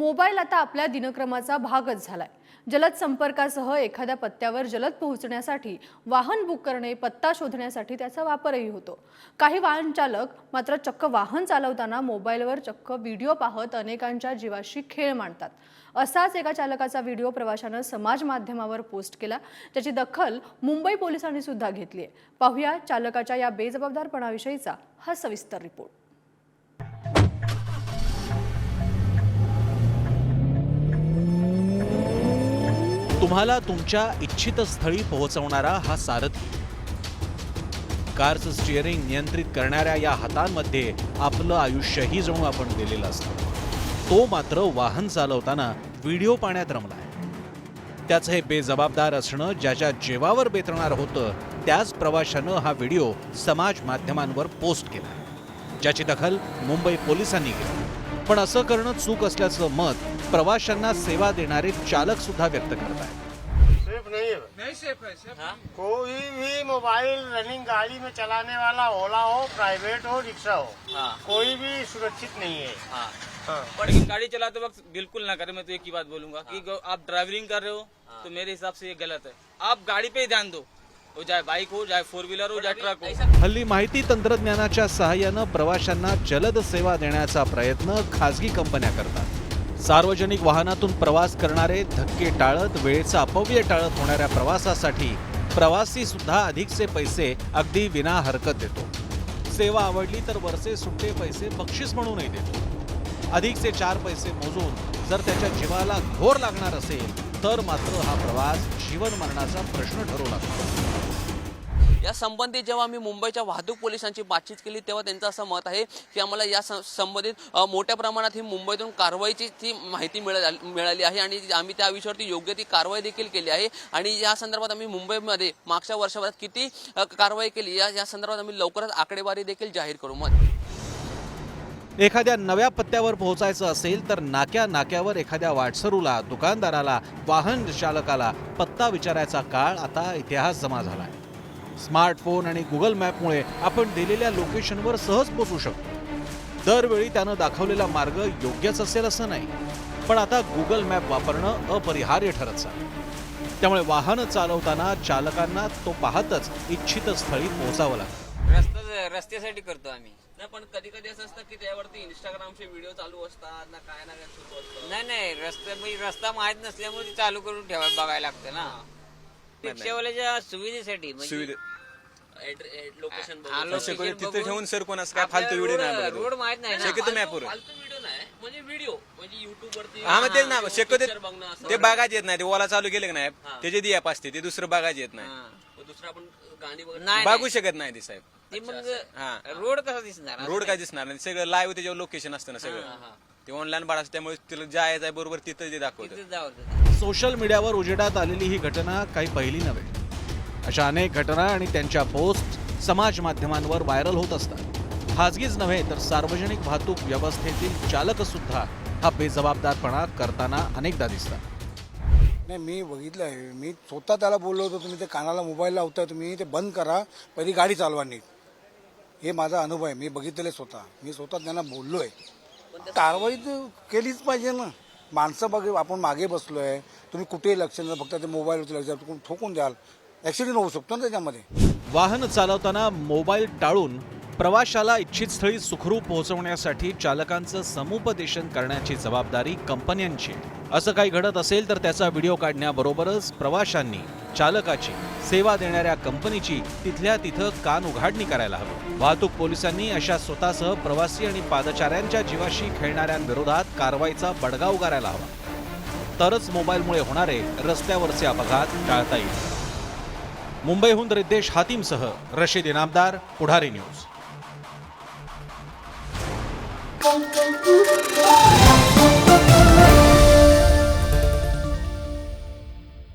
Mobile आता आपल्या दिनक्रमाचा भागच झालाय. जलद संपर्कासह एखाद्या पत्त्यावर जलद पोहोचण्यासाठी वाहन बुक करणे पत्ता शोधण्यासाठी त्याचा वापरही होतो. काही वाहन चालक मात्र चक्क वाहन चालवताना मोबाईलवर चक्क व्हिडिओ पाहत अनेकांच्या जीवाशी खेळ मांडतात. असाच एका चालकाचा व्हिडिओ प्रवाशानं समाज माध्यमावर पोस्ट केला. त्याची दखल मुंबई पोलिसांनी सुद्धा घेतली आहे पाहूया चालकाच्या या बेजबाबदारपणाविषयीचा हा सविस्तर रिपोर्ट. तुम्हाला तुमच्या इच्छित स्थळी पोहोचवणारा हा सारथी. कारचं स्टिअरिंग नियंत्रित करणाऱ्या या हातांमध्ये आपलं आयुष्यही जणू आपण दिलेलं असतं. तो मात्र वाहन चालवताना व्हिडिओ पाण्यात रमलाय. त्याचं हे बेजबाबदार असणं ज्याच्या जेवावर बेतणार होतं त्याच प्रवाशानं हा व्हिडिओ समाज माध्यमांवर पोस्ट केला. ज्याची दखल मुंबई पोलिसांनी घेतली. पण असं करणं चूक असल्याचं मत प्रवाशांना सेवा देणारे चालक सुद्धा व्यक्त करत आहेत. सेफ नहीं है नहीं सेफ है सेफ कोई भी मोबाइल रनिंग गाड़ी में चलाने वाला ओला हो प्राइवेट हो रिक्शा हो हाँ. कोई भी सुरक्षित नहीं है। हाँ. हाँ। पर गाड़ी चलाते वक्त बिल्कुल ना करें मैं तो एक ही बात बोलूंगा कि गो- आप ड्राइविंग कर रहे हो। तो मेरे हिसाब से ये गलत है। आप गाड़ी पे ही ध्यान दो। वो चाहे बाइक हो चाहे फोर व्हीलर हो चाहे ट्रक हो. हल्ली माहिती तंत्रज्ञानाच्या सहाय्यानं प्रवाशांना जलद सेवा देण्याचा प्रयत्न खासगी कंपन्या करतात. सार्वजनिक वाहनातून प्रवास करणारे धक्के टाळत वेळेचा अपव्यय टाळत होणाऱ्या प्रवासासाठी प्रवासी सुद्धा अधिकचे पैसे अगदी विना हरकत देतो. सेवा आवडली तर वरचे सुट्टे पैसे बक्षीस म्हणूनही देतो. अधिकचे चार पैसे मोजून जर त्याच्या जीवाला घोर लागणार असेल तर मात्र हा प्रवास जीवन मरणाचा प्रश्न ठरू लागतो. या संबंधित जेव्हा आम्ही मुंबईच्या वाहतूक पोलिसांची बातचीत केली तेव्हा त्यांचं असं मत आहे की आम्हाला या सं- संबंधित मोठ्या प्रमाणात ही मुंबईतून कारवाईची ती माहिती मिळाली मिळाली आहे आणि आम्ही त्या विषयावरती योग्य ती कारवाई देखील केली आहे. आणि या संदर्भात आम्ही मुंबईमध्ये मागच्या वर्षभरात किती कारवाई केली या या संदर्भात आम्ही लवकरच आकडेवारी देखील जाहीर करू. मग एखाद्या नव्या पत्त्यावर पोहोचायचं असेल तर नाक्या नाक्यावर एखाद्या वाटसरूला दुकानदाराला वाहन चालकाला पत्ता विचारायचा काळ आता इतिहास जमा झाला आहे स्मार्टफोन आणि गुगल मॅपमुळे आपण दिलेल्या लोकेशनवर सहज पोचू शकतो. दरवेळी त्यानं दाखवलेला मार्ग योग्यच असेल असं नाही पण आता गुगल मॅप वापरणं अपरिहार्य ठरत चाललं त्यामुळे वाहन चालवताना चालकांना तो पाहतच इच्छित स्थळी पोहोचावं लागतं. रस्ता रस्त्यासाठी करतो आम्ही. नाही पण कधी कधी असं असतं की त्यावरती इंस्टाग्रामचे व्हिडिओ चालू असतात ना काय ना काय सुरू असतं. नाही नाही रस्ता म्हणजे रस्ता माहीत नसल्यामुळे चालू करून ठेवा बघायला लागतं ना. रिक्षावाल्याच्या सुविधेसाठी म्हणजे लोकेशन location तिथे बघून. ठेवून सर कोणास काय फालतू व्हिडिओ नाही. रोड माहीत नाही ना. शक्यतो मॅपवर फालतू व्हिडिओ नाही म्हणजे व्हिडिओ म्हणजे युट्यूब वरती हा मग तेच ना शक्यतो picture बघणं असं. ते बागाच येत नाही. ते ओला चालू केलं का नाही त्याचे दी ॲप असते ते दुसरं बागाच येत नाही. हा. मग दुसरं आपण गाणी बघत नाही बघू. शकत नाही ते साहेब. ते मग हा. रोड कसा दिसणार? रोड काय दिसणार नाही. सगळं लाईव्ह त्याच्यावर लोकेशन असतं ना सगळं. ते ऑनलाईन भाडा असतं त्यामुळे तिला जायचं आहे बरोबर तिथं ते दाखवतं. तिथेच जावं लागतं. सोशल मीडियावर उजेडात आलेली ही घटना काही पहिली नव्हे. अशा अनेक घटना आणि त्यांच्या पोस्ट समाज माध्यमांवर व्हायरल होत असतात. खाजगीच नव्हे तर सार्वजनिक वाहतूक व्यवस्थेतील चालक सुद्धा हा बेजबाबदारपणा करताना अनेकदा दिसतात. नाही मी बघितलं आहे. मी स्वतः त्याला बोललो होतो तुम्ही ते कानाला मोबाईल लावताय तुम्ही ते बंद करा पहिली गाडी चालवा नीट. हे माझा अनुभव आहे. मी बघितलेलं आहे स्वतः. मी स्वतः त्यांना बोललो आहे कारवाई तर केलीच पाहिजे ना. माणसं बघ आपण मागे बसलोय. तुम्ही कुठेही लक्ष नाही फक्त ते मोबाईलवरती लक्ष द्या. ठोकून द्याल. ॲक्सिडेंट होऊ शकतो ना त्याच्यामध्ये. वाहन चालवताना मोबाईल टाळून प्रवाशाला इच्छित स्थळी सुखरूप पोहोचवण्यासाठी चालकांचं समुपदेशन करण्याची जबाबदारी कंपन्यांची. असं काही घडत असेल तर त्याचा व्हिडिओ काढण्याबरोबरच प्रवाशांनी चालकाची सेवा देणाऱ्या कंपनीची तिथल्या तिथं कान उघाडणी करायला हवी. वाहतूक पोलिसांनी अशा स्वतःसह प्रवासी आणि पादचाऱ्यांच्या जीवाशी खेळणाऱ्यांविरोधात कारवाईचा बडगा उगारायला हवा. तरच मोबाईलमुळे होणारे रस्त्यावरचे अपघात टाळता येईल. मुंबईहून रिद्देश हातीमसह Rashid Inamdar Pudhari news. Oh, oh, oh, oh, oh.